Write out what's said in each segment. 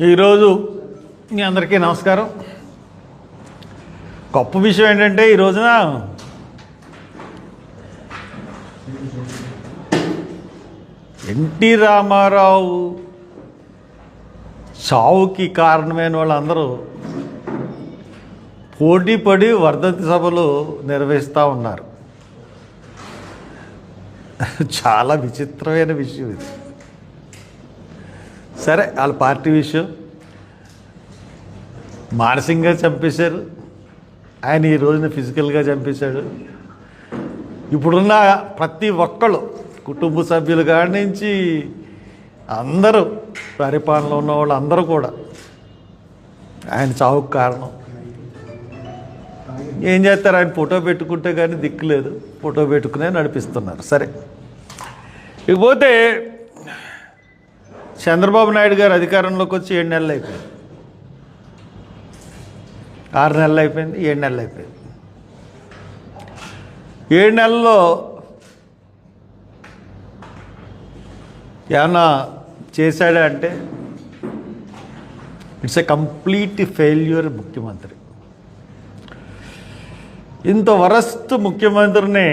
ఈరోజు మీ అందరికీ నమస్కారం. గొప్ప విషయం ఏంటంటే ఈ రోజున ఎన్టీ రామారావు చావుకి కారణమైన వాళ్ళందరూ పోటీ పడి వర్ధంతి సభలు నిర్వహిస్తూ ఉన్నారు. చాలా విచిత్రమైన విషయం ఇది. సరే వాళ్ళ పార్టీ విషయం. మానసికంగా చంపేశారు. ఆయన ఈ రోజున ఫిజికల్గా చంపేశాడు. ఇప్పుడున్న ప్రతి ఒక్కళ్ళు కుటుంబ సభ్యులు కాడి నుంచి అందరూ పరిపాలనలో ఉన్న వాళ్ళు అందరూ కూడా ఆయన చావుకు కారణం. ఏం చేస్తారు? ఆయన ఫోటో పెట్టుకుంటే కానీ దిక్కు లేదు. ఫోటో పెట్టుకునే నడిపిస్తున్నారు. సరే. ఇకపోతే చంద్రబాబు నాయుడు గారు అధికారంలోకి వచ్చి ఏడు నెలలు అయిపోయింది. ఆరు నెలలు అయిపోయింది ఏడు నెలలు అయిపోయింది. ఏడు నెలల్లో ఏమన్నా చేశాడా అంటే ఇట్స్ ఎ కంప్లీట్ ఫెయిల్యూర్ ముఖ్యమంత్రి. ఇంత వరస్ట్ ముఖ్యమంత్రిని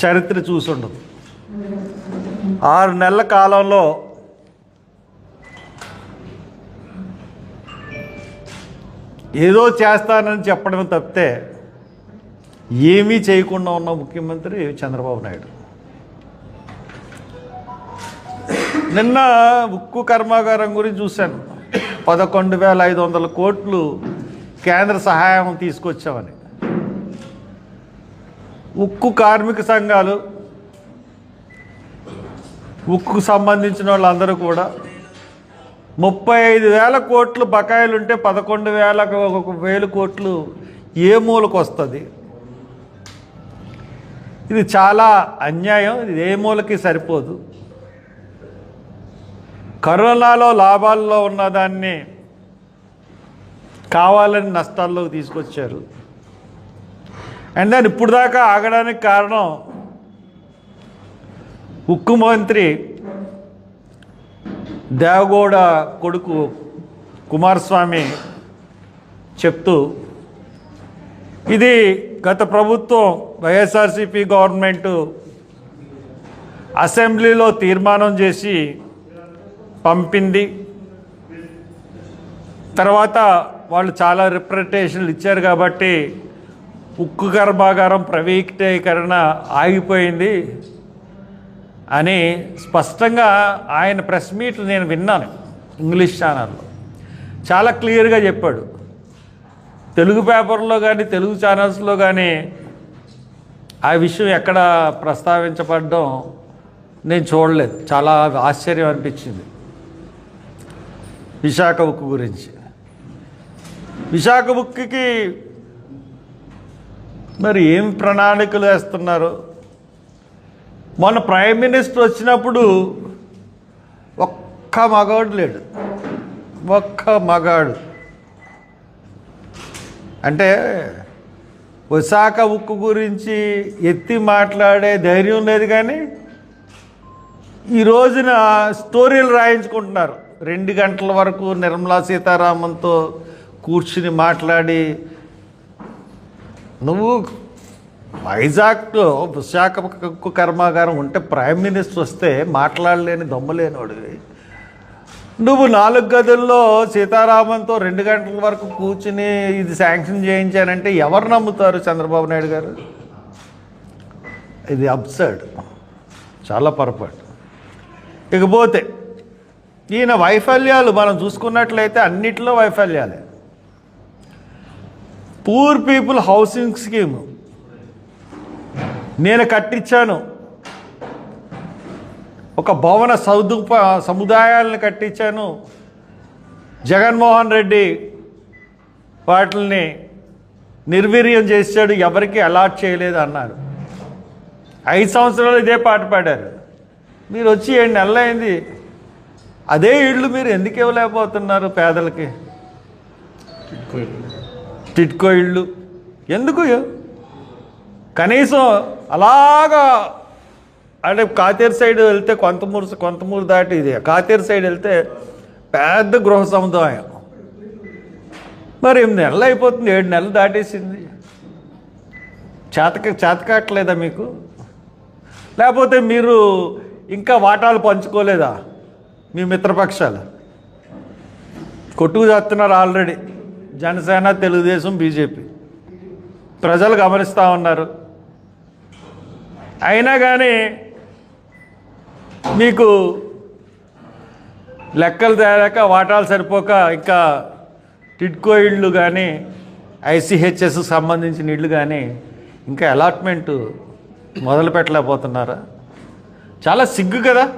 చరిత్ర చూసుండదు ఆరు నెలల కాలంలో ఏదో చేస్తానని చెప్పడం తప్పితే ఏమీ చేయకుండా ఉన్న ముఖ్యమంత్రి చంద్రబాబు నాయుడు. నిన్న ఉక్కు కర్మాగారం గురించి చూశాను. పదకొండు వేల ఐదు వందల కోట్లు కేంద్ర సహాయం తీసుకొచ్చామని. ఉక్కు కార్మిక సంఘాలు ఉక్కుకు సంబంధించిన వాళ్ళందరూ కూడా ముప్పై ఐదు వేల కోట్లు బకాయిలు ఉంటే పదకొండు వేల ఒక వేలు కోట్లు ఏ మూలకు వస్తుంది? ఇది చాలా అన్యాయం. ఇది ఏ మూలకి సరిపోదు. కరోనాలో లాభాల్లో ఉన్నదాన్ని కావాలని నష్టాల్లోకి తీసుకొచ్చారు. అండ్ దాన్ని ఇప్పుడు దాకా ఆగడానికి కారణం ఉక్కు మంత్రి దేవగౌడ కొడుకు కుమారస్వామి చెప్తూ ఇది గత ప్రభుత్వం వైఎస్ఆర్సిపి గవర్నమెంటు అసెంబ్లీలో తీర్మానం చేసి పంపింది. తర్వాత వాళ్ళు చాలా రిప్రజెంటేషన్లు ఇచ్చారు కాబట్టి ఉక్కు కర్మాగారం ప్రైవేటీకరణ ఆగిపోయింది. అని స్పష్టంగా ఆయన ప్రెస్ మీట్ నేను విన్నాను ఇంగ్లీష్ ఛానల్లో. చాలా క్లియర్గా చెప్పాడు. తెలుగు పేపర్లో కానీ తెలుగు ఛానల్స్లో కానీ ఆ విషయం ఎక్కడ ప్రస్తావించబడడం నేను చూడలేదు. చాలా ఆశ్చర్యం అనిపించింది. విశాఖ బుక్ గురించి. విశాఖ బుక్కి మరి ఏం ప్రణాళికలు వేస్తున్నారు? మొన్న ప్రైమ్ మినిస్టర్ వచ్చినప్పుడు ఒక్క మగాడు లేడు. ఒక్క మగాడు. అంటే విశాఖ ఉక్కు గురించి ఎత్తి మాట్లాడే ధైర్యం లేదు కానీ ఈ రోజున స్టోరీలు రాయించుకుంటున్నారు. రెండు గంటల వరకు నిర్మలా సీతారామన్తో కూర్చుని మాట్లాడి నువ్వు వైజాగ్లో విశాఖ కర్మాగారం ఉంటే ప్రైమ్ మినిస్టర్ వస్తే మాట్లాడలేని దొమ్మలేనివాడివి నువ్వు నాలుగు గదుల్లో సీతారామన్తో రెండు గంటల వరకు కూర్చుని ఇది శాంక్షన్ చేయించానంటే ఎవరు నమ్ముతారు చంద్రబాబు నాయుడు గారు? ఇది అబ్సర్డ్. చాలా పొరపాటు. ఇకపోతే ఈయన వైఫల్యాలు మనం చూసుకున్నట్లయితే అన్నిటిలో వైఫల్యాలే. Poor people housing scheme. నేను కట్టించాను. ఒక భవన సదుప సముదాయాలను కట్టించాను. జగన్మోహన్ రెడ్డి వాటిని నిర్వీర్యం చేశాడు ఎవరికి అలాట్ చేయలేదు అన్నారు. ఐదు సంవత్సరాలు ఇదే పాట పాడారు. మీరు వచ్చి ఏడు నెలలు అయింది. అదే ఇళ్ళు మీరు ఎందుకు ఇవ్వలేకపోతున్నారు పేదలకి? టిట్కో ఇళ్ళు. ఎందుకు? కనీసం అలాగా అంటే కాతేరు సైడ్ వెళ్తే కొంతమూరు కొంతమూరు దాటి ఇది. కాతేరు సైడ్ వెళ్తే పెద్ద గృహ సముదాయం. మరి ఎనిమిది నెలలు అయిపోతుంది ఏడు నెలలు దాటేసింది. చేతక చేతకాట్లేదా మీకు? లేకపోతే మీరు ఇంకా వాటాలు పంచుకోలేదా మీ మిత్రపక్షాలు? కొట్టుకు చేస్తున్నారు ఆల్రెడీ జనసేన తెలుగుదేశం బీజేపీ. ప్రజలు గమనిస్తూ ఉన్నారు. అయినా కానీ మీకు లెక్కలు తేలాక వాటాలు సరిపోక ఇంకా టిడ్కో ఇళ్ళు కానీ ఐసీహెచ్ఎస్ సంబంధించిన ఇళ్ళు కానీ ఇంకా అలాట్మెంట్ మొదలు పెట్టలేకపోతున్నారా? చాలా సిగ్గు కదా.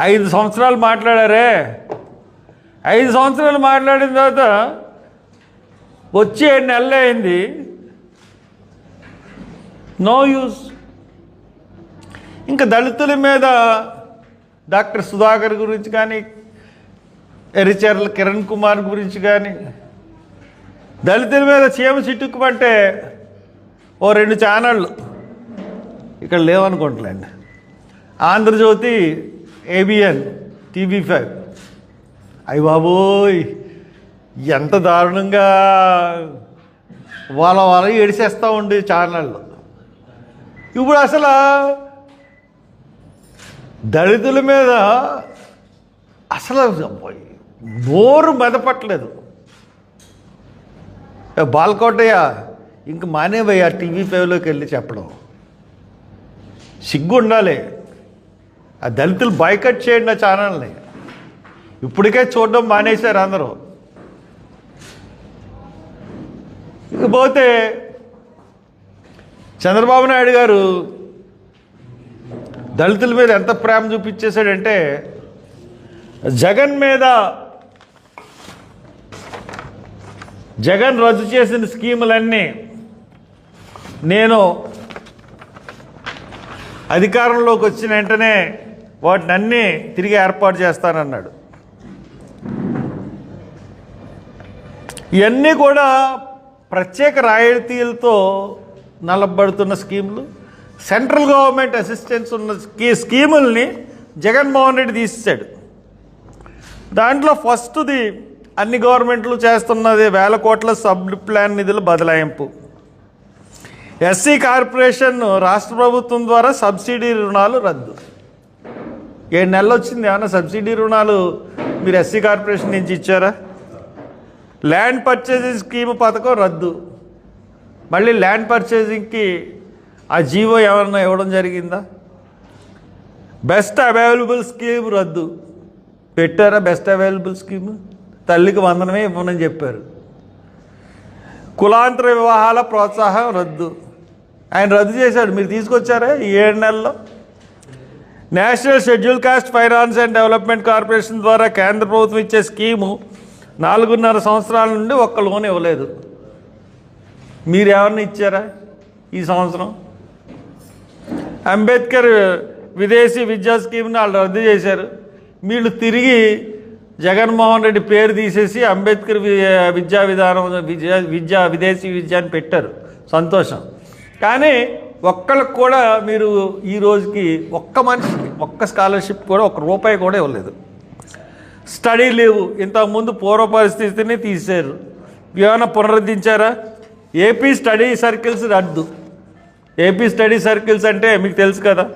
ఐదు సంవత్సరాలు మాట్లాడారే. ఐదు సంవత్సరాలు మాట్లాడిన తర్వాత వచ్చి ఏడు నెలలు అయింది. No use. ఇంకా దళితుల మీద డాక్టర్ సుధాకర్ గురించి కానీ ఎరిచర్ల కిరణ్ కుమార్ గురించి కానీ దళితుల మీద చీమ చిట్టుకుమంటే ఓ రెండు ఛానళ్ళు ఇక్కడ లేవనుకుంటలేండి. Andhrajyothi ABN TV five. అయ్య బాబోయ్ ఎంత దారుణంగా వాళ్ళ వాళ్ళ ఏడిసేస్తూ ఉండే ఛానళ్ళు. ఇప్పుడు అసలు దళితుల మీద అసలు నోరు మెదపట్లేదు. ఏ బాల్కోటయ్య ఇంక మానేవయ్యా టీవీ ఫైవ్లోకి వెళ్ళి చెప్పడం. సిగ్గు ఉండాలి ఆ దళితులు బాయ్కట్ చేయండి ఆ ఛానల్ని. ఇప్పటికే చూడడం మానేశారు అందరూ. ఇకపోతే చంద్రబాబు నాయుడు గారు దళితుల మీద ఎంత ప్రేమ చూపించేశాడంటే జగన్ మీద జగన్ రద్దు చేసిన స్కీములన్నీ నేను అధికారంలోకి వచ్చిన వెంటనే వాటిని అన్నీ తిరిగి ఏర్పాటు చేస్తానన్నాడు. ఇవన్నీ కూడా ప్రత్యేక రాయితీలతో నలబడుతున్న స్కీములు. సెంట్రల్ గవర్నమెంట్ అసిస్టెన్స్ ఉన్న స్కీ స్కీముల్ని జగన్మోహన్ రెడ్డి తీసేశాడు. దాంట్లో ఫస్ట్ది అన్ని గవర్నమెంట్లు చేస్తున్నది వేల కోట్ల సబ్ ప్లాన్ నిధుల బదలాయింపు. ఎస్సీ కార్పొరేషన్ రాష్ట్ర ప్రభుత్వం ద్వారా సబ్సిడీ రుణాలు రద్దు. ఏడు నెలలు వచ్చింది ఏమన్నా సబ్సిడీ రుణాలు మీరు ఎస్సీ కార్పొరేషన్ నుంచి ఇచ్చారా? ల్యాండ్ పర్చేసింగ్ స్కీమ్ పథకం రద్దు. మళ్ళీ ల్యాండ్ పర్చేసింగ్కి ఆ జీవో ఎవరన్నా ఇవ్వడం జరిగిందా? బెస్ట్ అవైలబుల్ స్కీమ్ రద్దు. పెట్టారా బెస్ట్ అవైలబుల్ స్కీమ్ తల్లికి వందనమే ఇవ్వనని చెప్పారు. కులాంతర వివాహాల ప్రోత్సాహం రద్దు. ఆయన రద్దు చేశాడు. మీరు తీసుకొచ్చారా ఈ ఏడు నెలల్లో? National schedule caste finance and development corporation ద్వారా కేంద్ర ప్రభుత్వం ఇచ్చే స్కీము నాలుగున్నర సంవత్సరాల నుండి ఒక్క లోన్ ఇవ్వలేదు. మీరు ఏమన్నా ఇచ్చారా ఈ సంవత్సరం? అంబేద్కర్ విదేశీ విద్యా స్కీమ్ని వాళ్ళు రద్దు చేశారు. వీళ్ళు తిరిగి జగన్మోహన్ రెడ్డి పేరు తీసేసి అంబేద్కర్ విద్యా విధానం విద్యా విద్యా విదేశీ విద్య అని పెట్టారు. సంతోషం. కానీ ఒక్కళ్ళకి కూడా మీరు ఈ రోజుకి ఒక్క మనిషికి ఒక్క స్కాలర్షిప్ కూడా ఒక్క రూపాయి కూడా ఇవ్వలేదు. స్టడీ లేవు ఇంతకుముందు పూర్వ పరిస్థితిని తీశారు ఏమైనా పునరుద్ధరించారా? ఏపీ స్టడీ సర్కిల్స్ రద్దు. ఏపీ స్టడీ సర్కిల్స్ అంటే మీకు తెలుసు కదా.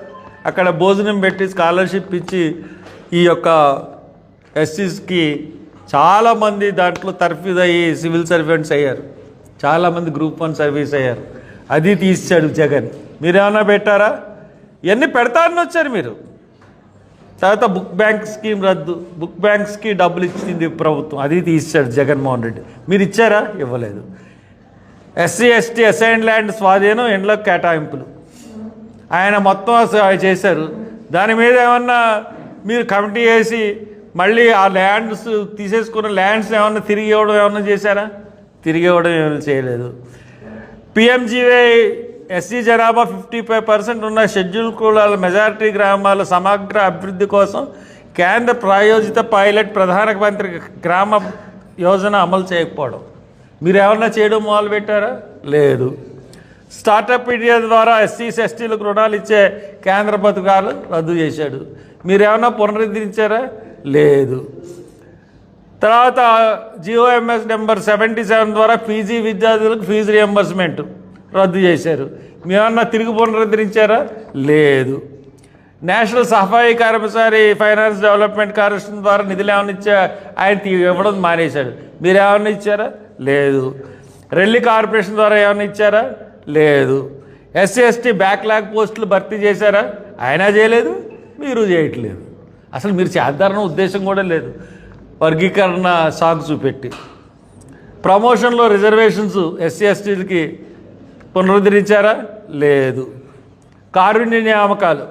అక్కడ భోజనం పెట్టి స్కాలర్షిప్ ఇచ్చి ఈ యొక్క ఎస్సీస్కి చాలామంది దాంట్లో తర్ఫీదు అయ్యి సివిల్ సర్వెంట్స్ అయ్యారు చాలామంది గ్రూప్ వన్ సర్వీస్ అయ్యారు. అది తీసాడు జగన్. మీరేమన్నా పెట్టారా? ఇవన్నీ పెడతారని వచ్చారు మీరు. తర్వాత బుక్ బ్యాంక్ స్కీమ్ రద్దు బుక్ బ్యాంక్స్కి డబ్బులు ఇచ్చింది ప్రభుత్వం. అది తీసాడు జగన్మోహన్ రెడ్డి. మీరు ఇచ్చారా? ఇవ్వలేదు. ఎస్సీ ఎస్టీ అసైన్ ల్యాండ్ స్వాధీనం ఇండ్ల కేటాయింపులు. ఆయన మొత్తం చేశారు. దాని మీద ఏమన్నా మీరు కమిటీ వేసి మళ్ళీ ఆ ల్యాండ్స్ తీసేసుకున్న ల్యాండ్స్ ఏమన్నా తిరిగి ఇవ్వడం ఏమన్నా చేశారా? తిరిగి ఇవ్వడం ఏమైనా చేయలేదు. పిఎంజీవై ఎస్సీ జనాభా ఫిఫ్టీ ఫైవ్ పర్సెంట్ ఉన్న షెడ్యూల్ కులాల మెజారిటీ గ్రామాల సమగ్ర అభివృద్ధి కోసం కేంద్ర ప్రాయోజిత పైలట్ ప్రధానమంత్రి గ్రామ యోజన అమలు చేయకపోవడం. మీరు ఏమన్నా చేయడం మొదలుపెట్టారా? లేదు. స్టార్టప్ ఇండియా ద్వారా ఎస్సీస్ ఎస్టీలకు రుణాలు ఇచ్చే కేంద్ర పథకాలు రద్దు చేశాడు. మీరు ఏమన్నా పునరుద్ధరించారా? లేదు. తర్వాత జిఓఎంఎస్ నెంబర్ సెవెంటీ సెవెన్ ద్వారా పీజీ విద్యార్థులకు ఫీజు రియంబర్స్మెంట్ రద్దు చేశారు. మేమన్నా తిరిగి పునరుద్ధరించారా? లేదు. National Safai Karmachari finance development corporation ద్వారా నిధులు ఏమైనా ఇచ్చా ఆయన తీ- ఇవ్వడం మానేశాడు. మీరు ఏమైనా ఇచ్చారా? లేదు. రెల్లి కార్పొరేషన్ ద్వారా ఏమైనా ఇచ్చారా? లేదు. ఎస్సీ ఎస్టీ బ్యాక్లాగ్ పోస్టులు భర్తీ చేశారా? ఆయన చేయలేదు మీరు చేయట్లేదు. అసలు మీరు చేద్దారన్న ఉద్దేశం కూడా లేదు. వర్గీకరణ సాగు చూపెట్టి. ప్రమోషన్లో రిజర్వేషన్స్ ఎస్సీ ఎస్టీలకి పునరుద్ధరించారా? లేదు. కారుణ్య నియామకాలు.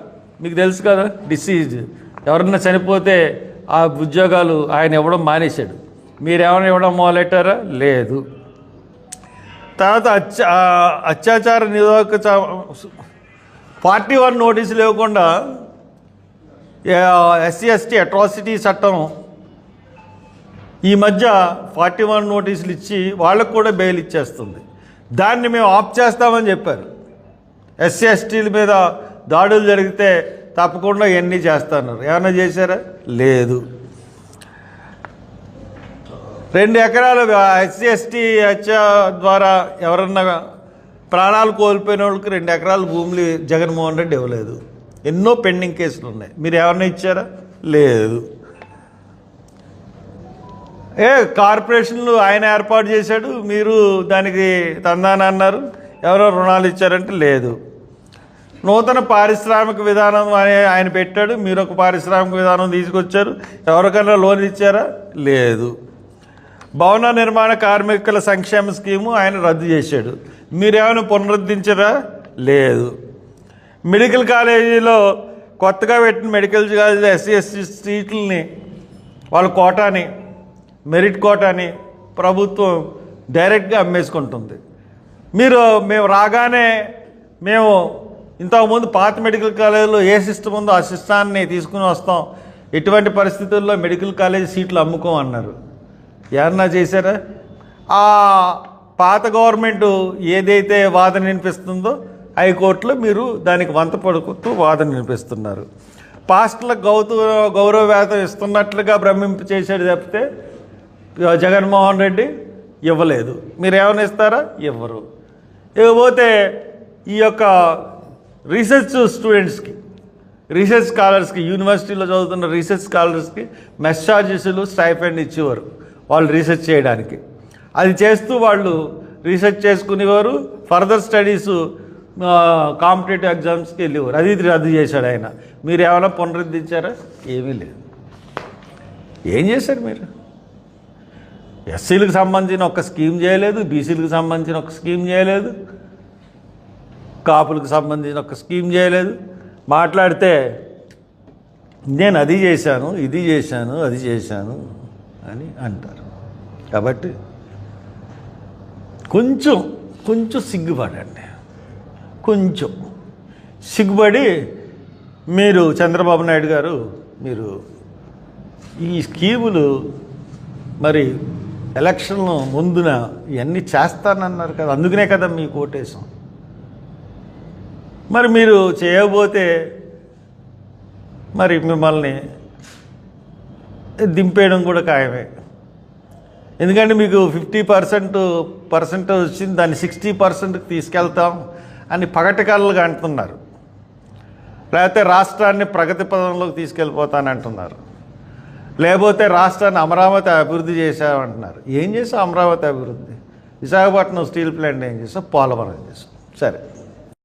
మీకు తెలుసు కదా డిసీజ్. ఎవరన్నా చనిపోతే ఆ ఉద్యోగాలు ఆయన ఇవ్వడం మానేశాడు. మీరేమైనా ఇవ్వడం మొదలెట్టారా? లేదు. తర్వాత అత్యా అత్యాచార నిరోధక ఫార్టీ వన్ నోటీసు లేకుండా ఎస్సీ ఎస్టీ అట్రాసిటీ చట్టం ఈ మధ్య ఫార్టీ వన్ నోటీసులు ఇచ్చి వాళ్ళకు కూడా బెయిల్ ఇచ్చేస్తుంది. దాన్ని మేము ఆఫ్ చేస్తామని చెప్పారు. ఎస్సీ ఎస్టీల మీద దాడులు జరిగితే తప్పకుండా ఇవన్నీ చేస్తున్నారు ఏమైనా చేశారా? లేదు. రెండు ఎకరాలు ఎస్సీ ఎస్టీ హత్య ద్వారా ఎవరన్నా ప్రాణాలు కోల్పోయిన వాళ్ళకి రెండు ఎకరాల భూములు జగన్మోహన్ రెడ్డి ఇవ్వలేదు. ఎన్నో పెండింగ్ కేసులు ఉన్నాయి. మీరు ఏమన్నా ఇచ్చారా? లేదు. ఏ కార్పొరేషన్లు ఆయన ఏర్పాటు చేశాడు మీరు దానికి తందాన అన్నారు. ఎవరో రుణాలు ఇచ్చారంటే లేదు. నూతన పారిశ్రామిక విధానం అనే ఆయన పెట్టాడు. మీరు ఒక పారిశ్రామిక విధానం తీసుకొచ్చారు. ఎవరికైనా లోన్ ఇచ్చారా? లేదు. భవన నిర్మాణ కార్మికుల సంక్షేమ స్కీము ఆయన రద్దు చేశాడు. మీరేమైనా పునరుద్ధరించరా? లేదు. మెడికల్ కాలేజీలో కొత్తగా పెట్టిన మెడికల్ కాలేజీ ఎస్సీ ఎస్టీ సీట్లని వాళ్ళ కోటాని మెరిట్ కోటాని ప్రభుత్వం డైరెక్ట్గా అమ్మేసుకుంటుంది. మీరు మేము రాగానే మేము ఇంతకుముందు పాత మెడికల్ కాలేజీలో ఏ సిస్టమ్ ఉందో ఆ సిస్టాన్ని తీసుకుని వస్తాం. ఎటువంటి పరిస్థితుల్లో మెడికల్ కాలేజీ సీట్లు అమ్ముకోమన్నారు. ఏమన్నా చేశారా? ఆ పాత గవర్నమెంట్ ఏదైతే వాదన వినిపిస్తుందో హైకోర్టులో మీరు దానికి వంత పడుకుతూ వాదన వినిపిస్తున్నారు. పాస్టర్లకు గౌతు గౌరవ వేతం ఇస్తున్నట్లుగా భ్రమింపు చేశాడు తప్పితే జగన్మోహన్ రెడ్డి ఇవ్వలేదు. మీరు ఏమైనా ఇస్తారా? ఇవ్వరు. ఇకపోతే ఈ యొక్క రీసెర్చ్ స్టూడెంట్స్కి రీసెర్చ్ స్కాలర్స్కి యూనివర్సిటీలో చదువుతున్న రీసెర్చ్ స్కాలర్స్కి మెస్ ఛార్జెస్లు స్టైఫండ్ ఇచ్చేవారు. వాళ్ళు రీసెర్చ్ చేయడానికి. అది చేస్తూ వాళ్ళు రీసెర్చ్ చేసుకునేవారు ఫర్దర్ స్టడీస్ కాంపిటేటివ్ ఎగ్జామ్స్కి వెళ్ళేవారు. అది రద్దు చేశాడు ఆయన. మీరు ఏమైనా పునరుద్ధరించారా? ఏమీ లేదు. ఏం చేశారు మీరు? ఎస్సీలకు సంబంధించిన ఒక స్కీమ్ చేయలేదు బీసీలకు సంబంధించిన ఒక స్కీమ్ చేయలేదు కాపులకు సంబంధించిన ఒక స్కీమ్ చేయలేదు. మాట్లాడితే నేను అది చేశాను ఇది చేశాను అది చేశాను. అని అంటారు. కాబట్టి కొంచెం కొంచెం సిగ్గుపడండి. కొంచెం. సిగ్గుపడి మీరు చంద్రబాబు నాయుడు గారు మీరు ఈ స్కీములు మరి ఎలక్షన్ ముందున ఇవన్నీ చేస్తానన్నారు కదా అందుకనే కదా మీకు ఓటేసాం మరి మీరు చేయబోతే మరి మిమ్మల్ని దింపేయడం కూడా ఖాయమే. ఎందుకంటే మీకు ఫిఫ్టీ పర్సెంట్ పర్సెంట్ వచ్చింది దాన్ని సిక్స్టీ పర్సెంట్కి తీసుకెళ్తాం అని పగటికల్లుగా అంటున్నారు. లేకపోతే రాష్ట్రాన్ని ప్రగతి పదంలోకి తీసుకెళ్ళిపోతానంటున్నారు. లేకపోతే రాష్ట్రాన్ని అమరావతి అభివృద్ధి చేశామంటున్నారు. ఏం చేసావు అమరావతి అభివృద్ధి? విశాఖపట్నం స్టీల్ ప్లాంట్ ఏం చేసావు పోలవరం చేసాం సరే.